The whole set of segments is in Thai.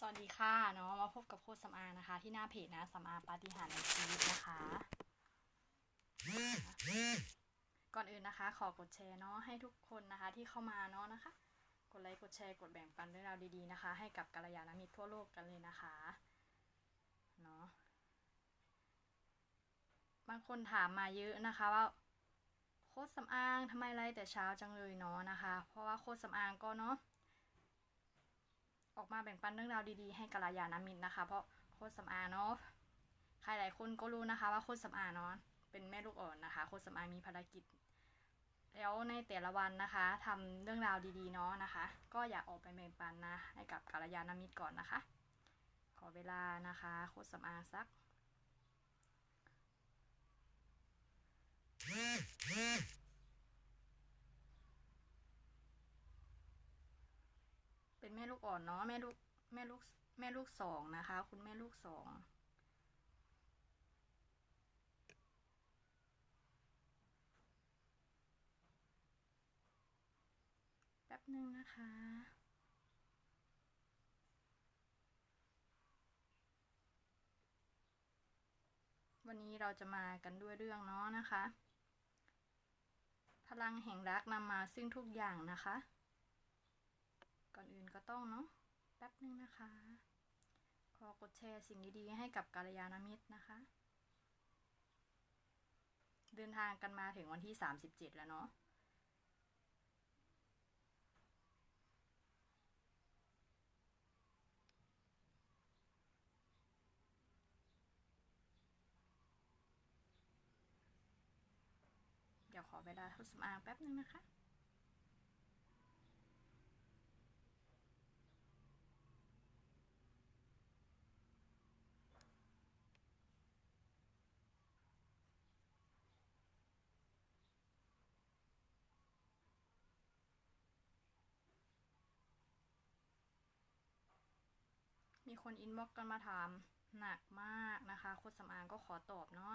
สวัสดีค่ะเนาะมาพบกับโคดสำอางนะคะ ที่หน้าเพจนะสำอางปาฏิหาริย์ในชีวิตนะคะ ก่อนอื่นนะคะ ขอกดแชร์เนาะให้ทุกคนนะคะที่เข้ามาเนาะนะคะ กดไลค์กดแชร์กดแบ่งปันเรื่องราวดีๆนะคะ ให้กับกัลยาณมิตรทั่วโลกกันเลยนะคะเนาะบางคนถามมาเยอะนะคะว่าโคดสำอางทำไมไลฟ์แต่เช้าจังเลยเนาะนะคะ เพราะว่าโคดสำอางก็เนาะ ออกมาแบ่งปันเรื่องราวดีๆให้กัลยาณมิตรนะคะ เพราะโคตรสำอางเนาะใครหลายคนก็รู้นะคะว่าโคตรสำอางเนาะเป็นแม่ลูกอ่อนนะคะโคตรสำอางมีภารกิจ แล้วในแต่ละวันนะคะทำเรื่องราวดีๆเนาะนะคะ ก็อยากออกไปแบ่งปันนะ ให้กับกัลยาณมิตรก่อนนะคะ ขอเวลานะคะโคตรสำอางสัก เป็นแม่ลูกอ่อนเนาะแม่ลูกแม่ลูกแม่ลูกสองนะคะ คุณแม่ลูกสองแป๊บหนึ่งนะคะวันนี้เราจะมากันด้วยเรื่องเนาะนะคะ พลังแห่งรักนำมาซึ่งทุกอย่างนะคะ ก่อนอื่นก็ต้องเนาะแป๊บนึงนะคะ ขอกดแชร์สิ่งดีๆ ให้กับกัลยาณมิตรนะคะ เดินทางกันมาถึงวันที่ 37 แล้วเนาะเดี๋ยวขอเวลาทดสำอางแป๊บนึงนะคะ คนอินบ็อกกันมาถามหนักมากนะคะโคดสำอางก็ขอตอบเนาะ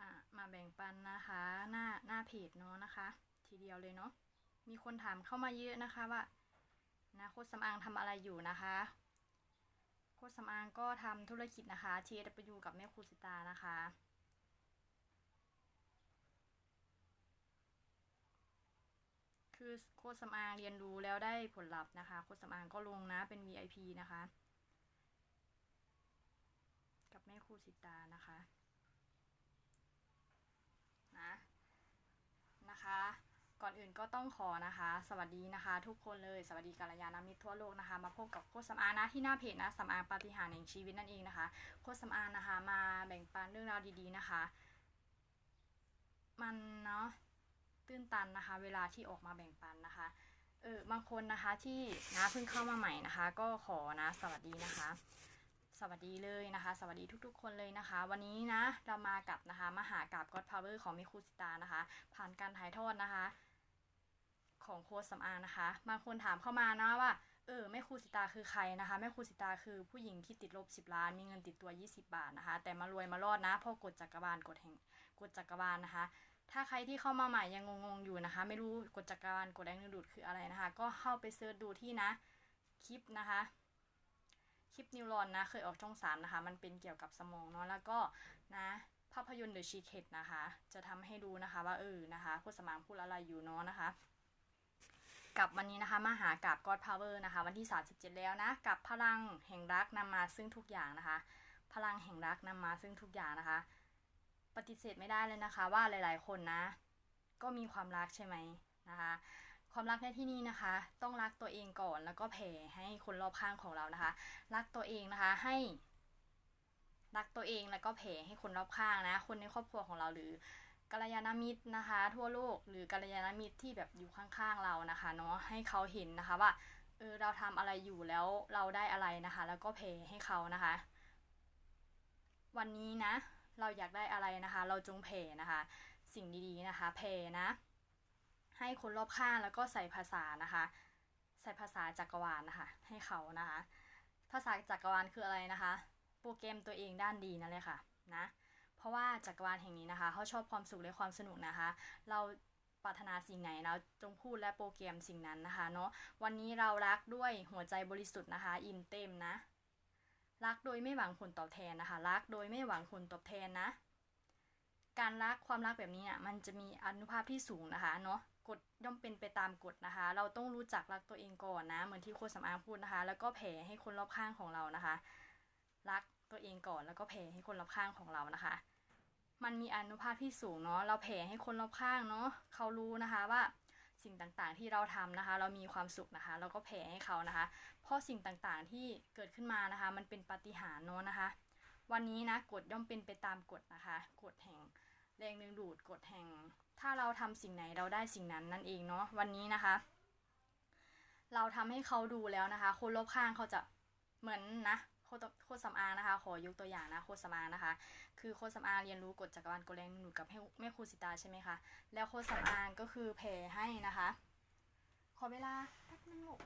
อะมาแบ่งปันนะคะ หน้าหน้าเพจเนาะนะคะ ทีเดียวเลยเนาะมีคนถามเข้ามาเยอะนะคะว่านะโคดสำอางทำอะไรอยู่นะคะโคดสำอางก็ทำธุรกิจนะคะ TW กับแม่ครูสิตานะคะคือโคดสำอางเรียนรู้แล้วได้ผลลัพธ์นะคะโคดสำอางก็ลงนะเป็น VIP นะคะ แม่ครูสิตานะคะนะนะคะ ก่อนอื่นก็ต้องขอนะคะ สวัสดีนะคะ ทุกคนเลยสวัสดีกัลยาณมิตรทั่วโลกนะคะ มาพบกับโคดสำอางนะที่หน้าเพจนะสำอางปาฏิหาริย์แห่งชีวิตนั่นเองนะคะ โคดสำอางนะคะ มาแบ่งปันเรื่องราวดีๆนะคะ มันเนาะตื้นตันนะคะ เวลาที่ออกมาแบ่งปันนะคะเออบางคนนะคะที่นะเพิ่งเข้ามาใหม่นะคะ ก็ขอนะสวัสดีนะคะ สวัสดีเลยนะคะ สวัสดีทุกๆ คนเลยนะคะ วันนี้นะเรามากับนะคะ มหากราบ God Power ของมิคุสิตานะคะ ผ่านการถ่ายทอดนะคะ ของโค้ชสำอางนะคะบางคนถามเข้ามานะว่าเออแม่ครูสิตาคือใครนะคะแม่ครูสิตาคือผู้หญิงที่ติดลบ 10 ล้าน มีเงินติดตัว 20 บาทนะคะ แต่มารวยมารอดนะพราะกฎจักรวาลกฎแห่งกฎจักรวาลนะคะ ถ้าใครที่เข้ามาใหม่ยังงงๆอยู่นะคะ ไม่รู้กฎจักรวาลกฎแรงดึงดูดคืออะไรนะคะ ก็เข้าไปเสิร์ชดูที่นะคลิปนะคะ คลิปนิวรอนนะ เคยออกช่องสามนะคะ มันเป็นเกี่ยวกับสมองเนาะแล้วก็นะภาพยนตร์ The Secret นะคะ จะทำให้ดูนะคะว่าเออนะคะพูดสมางพูดอะไรอยู่เนาะนะคะกับวันนี้นะคะมาหากับ God Power นะคะ วันที่ 37 แล้วนะ กับพลังแห่งรักนำมาซึ่งทุกอย่างนะคะ พลังแห่งรักนำมาซึ่งทุกอย่างนะคะ ปฏิเสธไม่ได้เลยนะคะ ว่าหลาย ๆ คนนะ ก็มีความรักใช่ไหมนะคะ ความรักในที่นี้นะคะ ต้องรักตัวเองก่อนแล้วก็แผ่ให้คนรอบข้างของเรานะคะ รักตัวเองนะคะให้ รักตัวเองแล้วก็แผ่ให้คนรอบข้างนะ คนในครอบครัวของเราหรือกัลยาณมิตรนะคะ ทั่วโลกหรือกัลยาณมิตรที่แบบอยู่ข้างๆเรานะคะเนาะให้เขาเห็นนะคะว่าเออเราทำอะไรอยู่แล้วเราได้อะไรนะคะ แล้วก็แผ่ให้เขานะคะ วันนี้นะ เราอยากได้อะไรนะคะ เราจงแผ่นะคะ สิ่งดีๆนะคะแผ่นะ ให้คนรอบข้างแล้วก็ใส่ภาษานะคะ ใส่ภาษาจักรวาลนะคะ ให้เขานะคะ ภาษาจักรวาลคืออะไรนะคะ โปรแกรมตัวเองด้านดีนั่นเลยค่ะนะเพราะว่าจักรวาลแห่งนี้นะคะเขาชอบความสุขและความสนุกนะคะ เราปรารถนาสิ่งไหนเราจงพูดและโปรแกรมสิ่งนั้นนะคะเนาะวันนี้เรารักด้วยหัวใจบริสุทธิ์นะคะ อิ่มเต็มนะ รักโดยไม่หวังผลตอบแทนนะคะ รักโดยไม่หวังผลตอบแทนนะ การรักความรักแบบนี้อะมันจะมีอนุภาพที่สูงนะคะเนาะกฎย่อมเป็นไปตามกฎนะคะ เราต้องรู้จักรักตัวเองก่อนนะ เหมือนที่โค้ชสำอางพูดนะคะ แล้วก็แผ่ให้คนรอบข้างของเรานะคะ รักตัวเองก่อนแล้วก็แผ่ให้คนรอบข้างของเรานะคะ มันมีอนุภาพที่สูงเนาะเราแผ่ให้คนรอบข้างเนาะเขารู้นะคะว่าสิ่งต่างๆที่เราทำนะคะ เรามีความสุขนะคะ เราก็แผ่ให้เขานะคะ เพราะสิ่งต่างๆที่เกิดขึ้นมานะคะ มันเป็นปาฏิหาริย์เนาะนะคะ วันนี้นะกฎย่อมเป็นไปตามกฎนะคะกฎแห่ง แรงดึงดูดกฎแห่ง ถ้าเราทำสิ่งไหนเราได้สิ่งนั้นนั่นเองเนาะวันนี้นะคะ เราทำให้เขาดูแล้วนะคะ คนรอบข้างเขาจะเหมือนนะโคตรโคตรสำอางนะคะ ขอยกตัวอย่างนะโคตรสำอางนะคะ คือโคตรสำอางเรียนรู้กฎจักรวาลกฎแรงดึงดูดกับให้แม่ครูสิตาใช่ไหมคะแล้วโคตรสำอางก็คือแผ่ให้นะคะ ขอเวลาแป๊บนึงลูก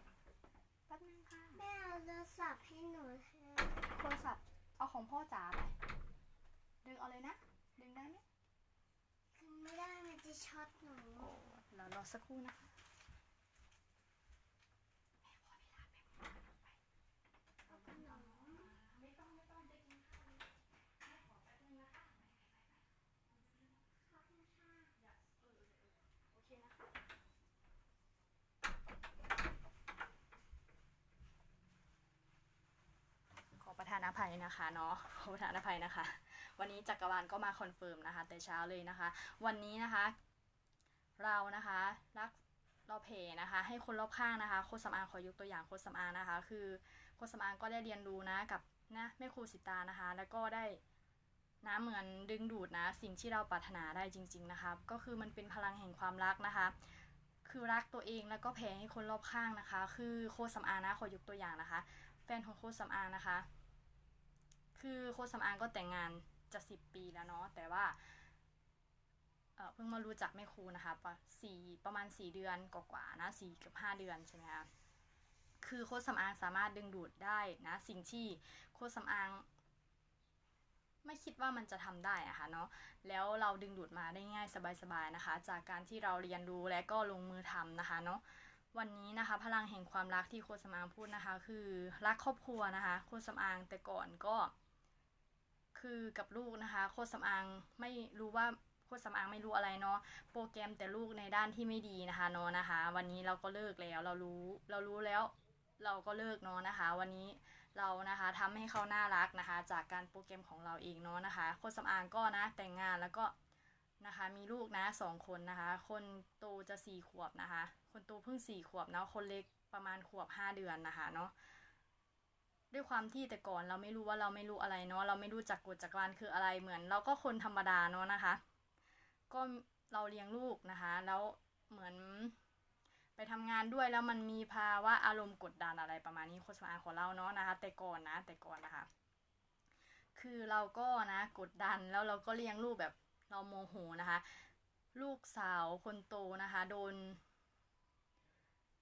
แป๊บนึงค่ะแม่เอาโทรศัพท์ให้หนูเถอะโทรศัพท์เอาของพ่อจ๋าไปดึงเอาเลยนะดึงได้ไหมคือ ไม่ได้มันจะช็อตหนูโอ้เรารอสักครู่นะคะเอาขนมไม่ต้องไม่ต้องไปกินข้าวเลยแม่ขอแป๊บนึงนะคะโอเคนะคะขอประทานอภัยนะคะเนาะขอประทานอภัยนะคะ วันนี้จักรวาลก็มาคอนเฟิร์มนะคะ แต่เช้าเลยนะคะ วันนี้นะคะ เรานะคะรักเราเพนะคะ ให้คนรอบข้างนะคะโคชสำอางขอยกตัวอย่างโคชสำอางนะคะ คือโคชสำอางก็ได้เรียนรู้นะกับนะแม่ครูสิตานะคะ แล้วก็ได้นะเหมือนดึงดูดนะสิ่งที่เราปรารถนาได้จริง ๆนะคะ ก็คือมันเป็นพลังแห่งความรักนะคะ คือรักตัวเองแล้วก็แผ่ให้คนรอบข้างนะคะ คือโคชสำอางนะขอยกตัวอย่างนะคะ แฟนของโคชสำอางนะคะ คือโคชสำอางก็แต่งงาน จะสิบปีแล้วเนาะแต่ว่าเพิ่งมารู้จักแม่ครูนะคะปะสี่ประมาณสี่เดือนกว่าๆนะสี่กับห้าเดือนใช่ไหมคะคือโค้ดสำอางสามารถดึงดูดได้นะสิ่งที่โค้ดสำอาง ไม่คิดว่ามันจะทำได้อะคะเนาะแล้วเราดึงดูดมาได้ง่ายสบายๆนะคะ จากการที่เราเรียนรู้และก็ลงมือทำนะคะเนาะวันนี้นะคะพลังแห่งความรักที่โค้ดสำอางพูดนะคะ คือรักครอบครัวนะคะ โค้ดสำอางแต่ก่อนก็ คือกับลูกนะคะ โค้ดสำอางไม่รู้ว่าโค้ดสำอางไม่รู้อะไรเนาะโปรแกรมแต่ลูกในด้านที่ไม่ดีนะคะเนาะนะคะ วันนี้เราก็เลิกแล้วเรารู้เรารู้แล้วเราก็เลิกเนาะนะคะ วันนี้เรานะคะทำให้เขาน่ารักนะคะ จากการโปรแกรมของเราเองเนาะนะคะ โค้ดสำอางก็นะแต่งงานแล้วก็นะคะมีลูกนะสองคนนะคะ คนโตจะสี่ขวบนะคะ คนโตเพิ่งสี่ขวบเนาะคนเล็กประมาณขวบห้าเดือนนะคะเนาะ ด้วยความที่แต่ก่อนเราไม่รู้ว่าเราไม่รู้อะไรเนาะเราไม่รู้จักกฎจักรวาลคืออะไรเหมือน เราก็คนธรรมดาเนาะนะคะ ก็เราเลี้ยงลูกนะคะ แล้วเหมือนไปทำงานด้วยแล้วมันมีภาวะอารมณ์กดดันอะไรประมาณนี้โฆษณาของเราเนาะนะคะ แต่ก่อนนะแต่ก่อนนะคะ คือเราก็นะกดดันแล้วเราก็เลี้ยงลูกแบบเราโมโหนะคะ ลูกสาวคนโตนะคะ โดน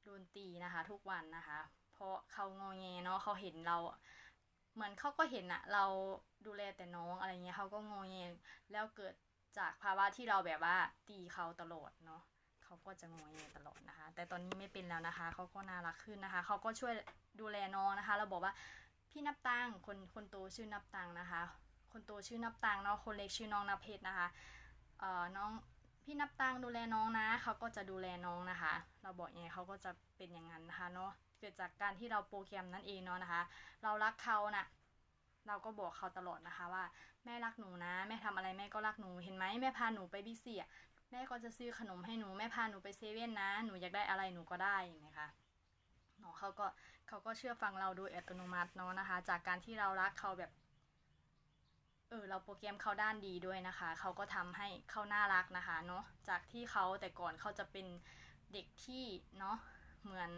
โดนตีนะคะ ทุกวันนะคะ ราะเขางอแงเนาะเขาเห็นเรา เหมือนเขาก็เห็นอะเราดูแลแต่น้องอะไรเงี้ยเขาก็งอแงแล้วเกิดจากภาวะที่เราแบบว่าตีเขาตลอดเนาะเขาก็จะงอแงตลอดนะคะ แต่ตอนนี้ไม่เป็นแล้วนะคะเขาก็น่ารักขึ้นนะคะเขาก็ช่วยดูแลน้องนะคะ เราบอกว่าพี่นับตังคนคนโตชื่อนับตังนะคะ คนโตชื่อนับตังเนาะคนเล็กชื่อน้องนับเพชรนะคะเอ่อน้องพี่นับตังดูแลน้องนะเขาก็จะดูแลน้องนะคะ เราบอกยังไงเขาก็จะเป็นอย่างนั้นนะคะเนาะ เกิดจากการที่เราโปรแกรมนั่นเองเนาะนะคะ เรารักเขานะ่ะเราก็บอกเขาตลอดนะคะว่า แม่รักหนูนะ แม่ทำอะไรแม่ก็รักหนูเห็นไหมแม่พาหนูไปบิ๊กซีอะแม่ก็จะซื้อขนมให้หนูแม่พาหนูไปเซเว่นนะ หนูอยากได้อะไรหนูก็ได้อย่างนี้ค่ะเนาะเขาก็เขาก็เชื่อฟังเราโดยอัตโนมัติเนาะนะคะ จากการที่เรารักเขาแบบเออเราโปรแกรมเขาด้านดีด้วยนะคะ เขาก็ทำให้เขาน่ารักนะคะเนาะจากที่เขาแต่ก่อนเขาจะเป็นเด็กที่เนาะเหมือน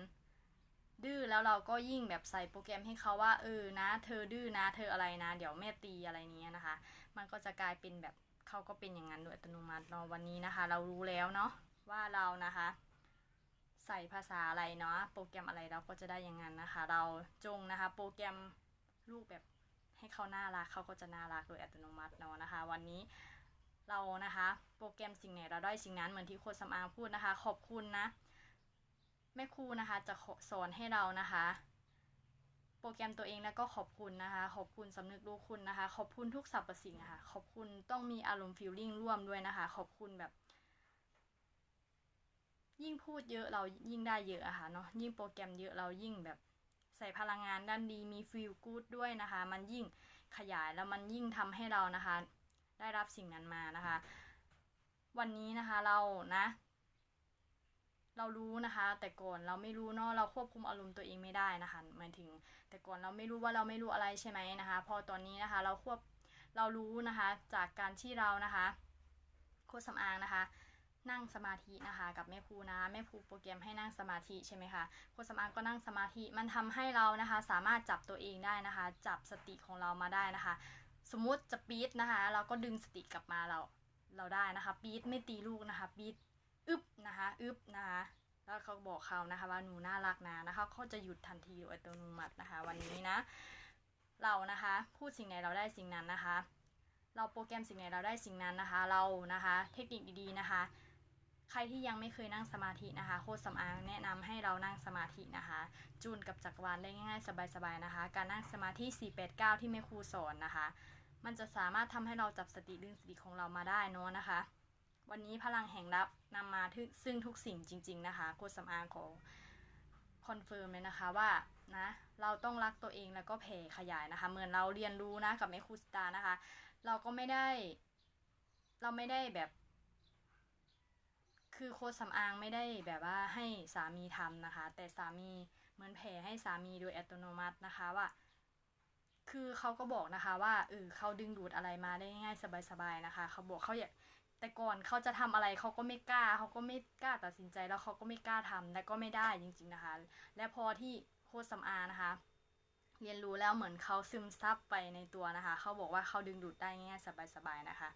ดื้อแล้วเราก็ยิ่งแบบใส่โปรแกรมให้เขาว่าเออนะ เธอดื้อนะ เธออะไรนะ เดี๋ยวแม่ตีอะไรเนี้ยนะคะ มันก็จะกลายเป็นแบบเขาก็เป็นอย่างนั้นโดยอัตโนมัติเนาะวันนี้นะคะ เรารู้แล้วเนาะว่าเรานะคะ ใส่ภาษาอะไรเนาะโปรแกรมอะไรเราก็จะได้อย่างนั้นนะคะ เราจงนะคะ โปรแกรมลูกแบบให้เขาน่ารักเขาก็จะน่ารักโดยอัตโนมัติเนาะนะคะ วันนี้เรานะคะ โปรแกรมสิ่งไหนเราได้สิ่งนั้นเหมือนที่โค้ชสำอางพูดนะคะ ขอบคุณนะ แม่ครูนะคะจะสอนให้เรานะคะ โปรแกรมตัวเองแล้วก็ขอบคุณนะคะ ขอบคุณสำนึกรู้คุณนะคะ ขอบคุณทุกสรรพสิ่งนะคะขอบคุณต้องมีอารมณ์ฟีลลิ่งร่วมด้วยนะคะ ขอบคุณแบบ ยิ่งพูดเยอะเรายิ่งได้เยอะอะค่ะเนาะยิ่งโปรแกรมเยอะเรายิ่งแบบใส่พลังงานด้านดีมีฟีลกู๊ดด้วยนะคะ มันยิ่งขยายแล้วมันยิ่งทำให้เรานะคะ ได้รับสิ่งนั้นมานะคะ วันนี้นะคะเรานะ เรารู้นะคะ แต่ก่อนเราไม่รู้เนาะเราควบคุมอารมณ์ตัวเองไม่ได้นะคะหมายถึง แต่ก่อนเราไม่รู้ว่าเราไม่รู้อะไรใช่ไหมนะคะ พอตอนนี้นะคะ เราควบเรารู้นะคะ จากการที่เรานะคะโค้ชสำอางนะคะ นั่งสมาธินะคะ กับแม่ครูนะแม่ครูโปรแกรมให้นั่งสมาธิใช่ไหมคะโค้ชสำอางก็นั่งสมาธิมันทำให้เรานะคะ สามารถจับตัวเองได้นะคะ จับสติของเรามาได้นะคะ สมมุติจะปี๊ดนะคะ เราก็ดึงสติกลับมาเราเราได้นะคะ ปี๊ดไม่ตีลูกนะคะ ปี๊ด นะคะอึบนะคะแล้วเขาบอกเขานะคะว่าหนูน่ารักนะนะคะเขาจะหยุดทันทีอัตโนมัตินะคะ วันนี้นะ เรานะคะพูดสิ่งไหนเราได้สิ่งนั้นนะคะ เราโปรแกรมสิ่งไหนเราได้สิ่งนั้นนะคะ เรานะคะเทคนิคดีๆนะคะ ใครที่ยังไม่เคยนั่งสมาธินะคะ โค้ชสำอางแนะนำให้เรานั่งสมาธินะคะ จูนกับจักรวาลได้ง่ายๆสบายๆนะคะ การนั่งสมาธิ 489 ที่แม่ครูสอนนะคะ มันจะสามารถทำให้เราจับสติดึงสติของเรามาได้เนอะนะคะ วันนี้พลังแห่งลับนำมาซึ่งทุกสิ่งจริง ๆ นะคะโค้ชสำอางของคอนเฟิร์มเลยนะคะว่านะเราต้องรักตัวเองแล้วก็แผ่ขยายนะคะ เหมือนเราเรียนรู้นะกับแม่ครูสตานะคะ เราก็ไม่ได้ เราไม่ได้แบบ คือโค้ชสำอางไม่ได้แบบว่าให้สามีทำนะคะ แต่สามีเหมือนแผ่ให้สามีโดยอัตโนมัตินะคะว่าคือเขาก็บอกนะคะว่าเออเขาดึงดูดอะไรมาได้ง่ายสบายๆนะคะ เขาบอกเขาอยาก แต่ก่อนเขาจะทำอะไรเขาก็ไม่กล้าเขาก็ไม่กล้าตัดสินใจแล้วเขาก็ไม่กล้าทำและก็ไม่ได้จริง ๆนะคะ และพอที่โค้ชสำอางนะคะ เรียนรู้แล้วเหมือนเขาซึมซับไปในตัวนะคะเขาบอกว่าเขาดึงดูดได้ง่ายๆสบายๆนะคะ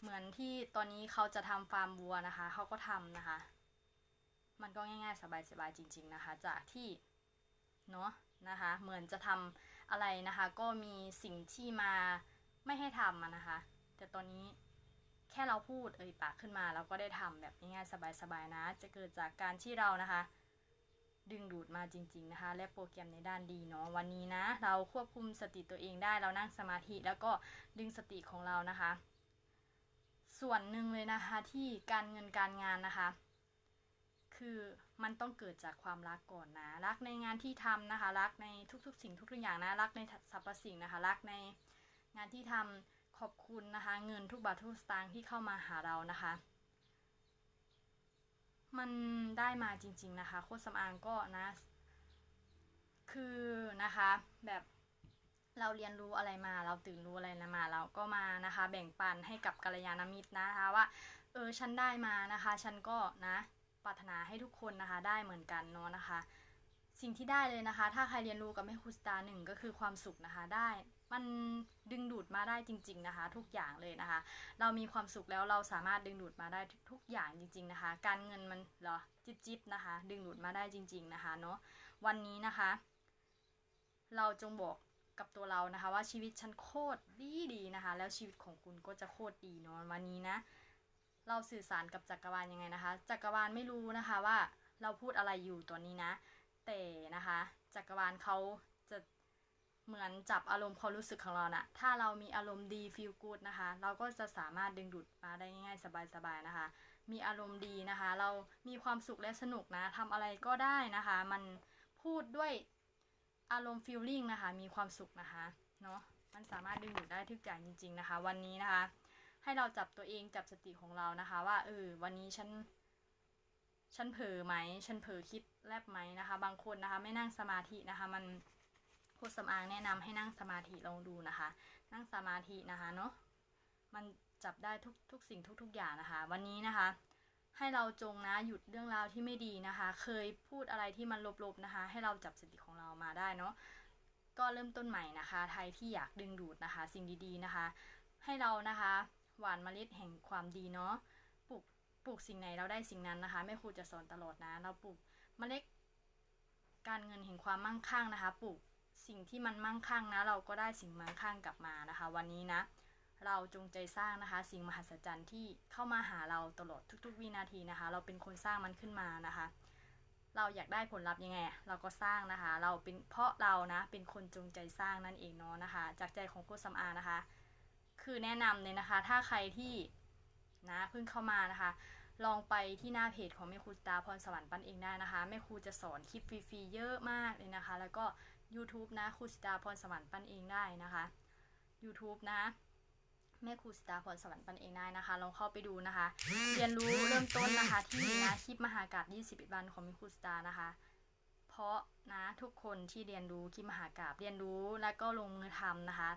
เหมือนที่ตอนนี้เขาจะทำฟาร์มวัวนะคะเขาก็ทำนะคะ มันก็ง่ายๆสบายๆจริง ๆนะคะ จากที่เนาะนะคะ เหมือนจะทำอะไรนะคะ ก็มีสิ่งที่มาไม่ให้ทำนะคะ แต่ตอนนี้ แค่เราพูดเอ่ยปากขึ้นมาเราก็ได้ทำแบบง่ายๆสบายๆนะ จะเกิดจากการที่เรานะคะ ดึงดูดมาจริง ๆนะคะ และโปรแกรมในด้านดีเนาะวันนี้นะ เราควบคุมสติตัวเองได้เรานั่งสมาธิแล้วก็ดึงสติของเรานะคะ ส่วนหนึ่งเลยนะคะที่การเงินการงานนะคะคือมันต้องเกิดจากความรักก่อนนะ รักในงานที่ทำนะคะ รักในทุกๆ สิ่งทุกๆอย่างนะ รักในสรรพสิ่งนะคะ รักในงานที่ทำ ขอบคุณนะคะ เงินทุกบาททุกสตางค์ที่เข้ามาหาเรานะคะ มันได้มาจริง ๆนะคะ โคตรสำอางก็นะ คือนะคะแบบเราเรียนรู้อะไรมาเราตื่นรู้อะไรมา เราก็มานะคะ แบ่งปันให้กับกัลยาณมิตรนะคะว่า เออฉันได้มานะคะ ฉันก็นะปรารถนาให้ทุกคนนะคะ ได้เหมือนกันเนาะนะคะ สิ่งที่ได้เลยนะคะ ถ้าใครเรียนรู้กับแม่ครูสตาร์หนึ่งก็คือความสุขนะคะได้ มันดึงดูดมาได้จริง ๆนะคะ ทุกอย่างเลยนะคะ เรามีความสุขแล้วเราสามารถดึงดูดมาได้ทุกอย่างจริง ๆนะคะ การเงินมันเหรอจิบจิบๆนะคะ ดึงดูดมาได้จริง ๆนะคะเนาะวันนี้นะคะ เราจงบอกกับตัวเรานะคะ ว่าชีวิตฉันโคตรดีดีนะคะ แล้วชีวิตของคุณก็จะโคตรดีเนาะวันนี้นะเราสื่อสารกับจักรวาลยังไงนะคะ จักรวาลไม่รู้นะคะว่าเราพูดอะไรอยู่ตัวนี้นะ แต่นะคะ จักรวาลเขา เหมือนจับอารมณ์ความรู้สึกของเรานะถ้าเรามีอารมณ์ดี feel good นะคะ เราก็จะสามารถดึงดูดมาได้ง่ายๆสบายๆนะคะ มีอารมณ์ดีนะคะ เรามีความสุขและสนุกนะทำอะไรก็ได้นะคะ มันพูดด้วยอารมณ์ feeling นะคะ มีความสุขนะคะ เนาะมันสามารถดึงดูดได้ทุกอย่างจริง ๆนะคะ วันนี้นะคะ ให้เราจับตัวเองจับสติของเรานะคะ ว่าเออวันนี้ฉันฉันเผลอไหม ฉันเผลอคิดแลบไหมนะคะ บางคนนะคะ ไม่นั่งสมาธินะคะ มัน โคชสำอางแนะนำให้นั่งสมาธิลองดูนะคะ นั่งสมาธินะคะเนาะมันจับได้ทุกทุกสิ่งทุกทุกอย่างนะคะ วันนี้นะคะ ให้เราจงนะหยุดเรื่องราวที่ไม่ดีนะคะ เคยพูดอะไรที่มันลบๆนะคะ ให้เราจับสติของเรามาได้เนาะก็เริ่มต้นใหม่นะคะ ไทยที่อยากดึงดูดนะคะ สิ่งดีๆนะคะ ให้เรานะคะหวานเมล็ดแห่งความดีเนาะปลูกปลูกสิ่งไหนเราได้สิ่งนั้นนะคะแม่ครูจะสอนตลอดนะ เราปลูกเมล็ดการเงินแห่งความมั่งคั่งนะคะ ปลูก สิ่งที่มันมั่งคั่งนะ เราก็ได้สิ่งมั่งคั่งกลับมานะคะ วันนี้นะ เราจงใจสร้างนะคะ สิ่งมหัศจรรย์ที่เข้ามาหาเราตลอดทุก ๆ วินาทีนะคะ เราเป็นคนสร้างมันขึ้นมานะคะ เราอยากได้ผลลัพธ์ยังไง เราก็สร้างนะคะ เราเป็นเพราะเรานะ เป็นคนจงใจสร้างนั่นเองเนาะนะคะ จากใจของโคชสำอานะคะ คือแนะนำเลยนะคะ ถ้าใครที่นะเพิ่งเข้ามานะคะลองไปที่หน้าเพจของแม่ครูตาพรสวรรค์ปั้นเองได้นะคะแม่ครูจะสอนคลิปฟรีๆเยอะมากเลยนะคะ แล้วก็ YouTube นะครูสิตาพรสวรรค์ปั้นเองได้นะคะ YouTube นะแม่ครูสิตาพรสวรรค์ปันเองได้นะคะลองเข้าไปดูนะคะ เรียนรู้เริ่มต้นนะคะ ที่นะคลิปมหากาบ21 วันของแม่ครูสิตานะคะ เพราะนะทุกคนที่เรียนรู้คลิปมหากาบเรียนรู้แล้วก็ลงมือทำนะคะ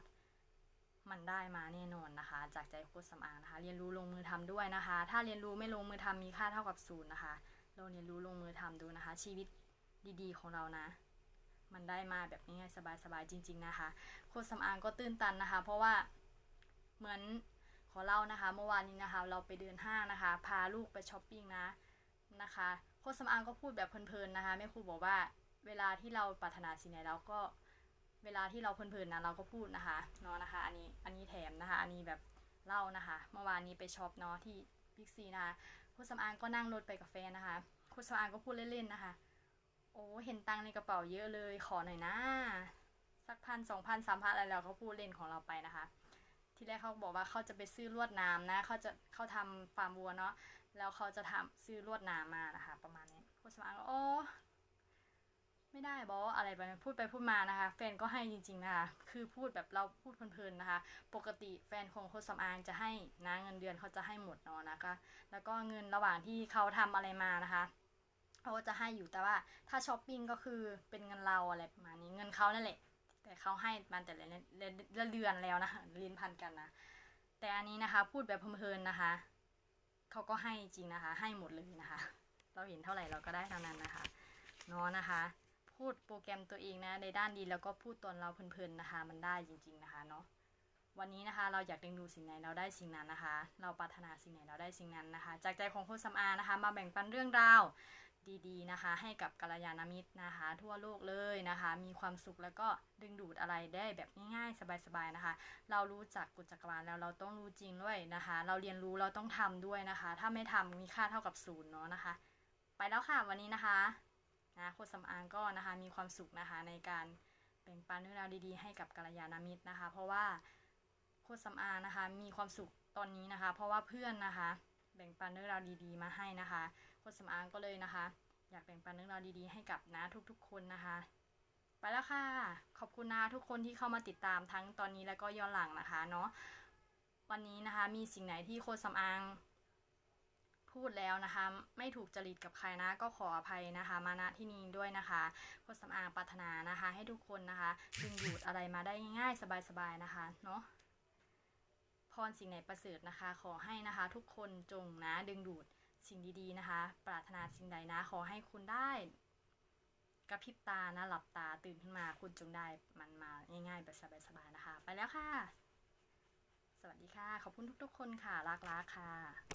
มันได้มาแน่นอนนะคะ จากใจโคตรสำอางนะคะ เรียนรู้ลงมือทำด้วยนะคะ ถ้าเรียนรู้ไม่ลงมือทำมีค่าเท่ากับศูนย์นะคะ เราเรียนรู้ลงมือทำดูนะคะ ชีวิตดีๆ ของเรานะ มันได้มาแบบง่ายๆสบายๆจริง ๆนะคะ โคตรสำอางก็ตื้นตันนะคะ เพราะว่าเหมือนขอเล่านะคะ เมื่อวานนี้นะคะ เราไปเดินห้างนะคะ พาลูกไปช้อปปิ้งนะนะคะ โคตรสำอางก็พูดแบบเพลินๆนะคะแม่ครูบอกว่าเวลาที่เราปรารถนาสิ่งไหนเราก็เวลาที่เราเพลินๆนะเราก็พูดนะคะเนาะนะคะ อันนี้อันนี้แถมนะคะ อันนี้แบบเล่านะคะ เมื่อวานนี้ไปช็อปเนาะที่บิ๊กซีนะคะโคชสำอางก็นั่งรถไปกับแฟนนะคะโคชสำอางก็พูดเล่นๆนะคะ โอ้เห็นตังในกระเป๋าเยอะเลยขอหน่อยนะ สักพันสองพันสามพันอะไรแล้วเราพูดเล่นของเราไปนะคะ ทีแรกเขาบอกว่าเขาจะไปซื้อลวดน้ำนะเขาจะเขาทำฟาร์มวัวเนาะแล้วเขาจะทำซื้อลวดน้ำมานะคะ ประมาณนี้โคชสำอางก็โอ้ไม่ได้บออะไรไปพูดไปพูดมานะคะ แฟนก็ให้จริง ๆนะคะ คือพูดแบบเราพูดเพลินๆนะคะ ปกติแฟนของโคชสำอางจะให้นะเงินเดือนเขาจะให้หมดเนาะนะคะ แล้วก็เงินระหว่างที่เขาทำอะไรมานะคะ เขาก็จะให้อยู่แต่ว่าถ้าช้อปปิ้งก็คือเป็นเงินเราอะไรประมาณนี้เงินเขานั่นแหละ แต่เขาให้มันแต่ละเดือนแล้วนะลิ้นพันกันนะแต่อันนี้นะคะ พูดแบบเพลินๆนะคะเขาก็ให้จริงนะคะ ให้หมดเลยนะคะ เราเห็นเท่าไหร่เราก็ได้เท่านั้นนะคะเนาะนะคะ พูดโปรแกรมตัวเองนะ ในด้านดีแล้วก็พูดตนเราเพลินๆนะคะ มันได้จริง ๆนะคะเนาะวันนี้นะคะเราอยากเรียนรู้สิ่งไหนเราได้สิ่งนั้นนะคะ เราปรารถนาสิ่งไหนเราได้สิ่งนั้นนะคะ จากใจของโคชสำอางนะคะ มาแบ่งปันเรื่องราว ดีๆนะคะ ให้กับกัลยาณมิตรนะคะ ทั่วโลกเลยนะคะ มีความสุขแล้วก็ดึงดูดอะไรได้แบบง่ายๆ สบายๆนะคะ เรารู้จักกฎจักรวาลแล้วเราต้องรู้จริงด้วยนะคะ เราเรียนรู้เราต้องทำด้วยนะคะ ถ้าไม่ทำมีค่าเท่ากับศูนย์เนาะนะคะ ไปแล้วค่ะวันนี้นะคะนะโคชสำอางก็นะคะมีความสุขนะคะในการแบ่งปันเรื่องราวดีๆให้กับกัลยาณมิตรนะคะ เพราะว่าโคชสำอางนะคะมีความสุขตอนนี้นะคะ เพราะว่าเพื่อนนะคะ แบ่งปันเรื่องราวดีๆ มาให้นะคะ คชสำอางก็เลยนะคะ อยากแบ่งปันเรื่องราวดีๆให้กับนะทุกๆ คนนะคะ ไปแล้วค่ะ ขอบคุณนะทุกคนที่เข้ามาติดตามทั้งตอนนี้แล้วก็ย้อนหลังนะคะเนาะวันนี้นะคะมีสิ่งไหนที่โคชสำอางพูดแล้วนะคะ ไม่ถูกจริตกับใครนะ ก็ขออภัยนะคะ มาณที่นี้ด้วยนะคะโคชสำอางปรารถนานะคะ ให้ทุกคนนะคะดึงดูดอะไรมาได้ง่ายๆ สบายๆนะคะเนาะพรสิ่งไหนประเสริฐนะคะ ขอให้นะคะ ทุกคนจงนะดึงดูด สิ่งดีๆนะคะ ปรารถนาสิ่งใดนะ ขอให้คุณได้กระพริบตานะหลับตาตื่นขึ้นมาคุณจงได้มันมาง่ายๆแบบสบายๆนะคะ ไปแล้วค่ะ สวัสดีค่ะ ขอบคุณทุกๆคนค่ะรักๆค่ะ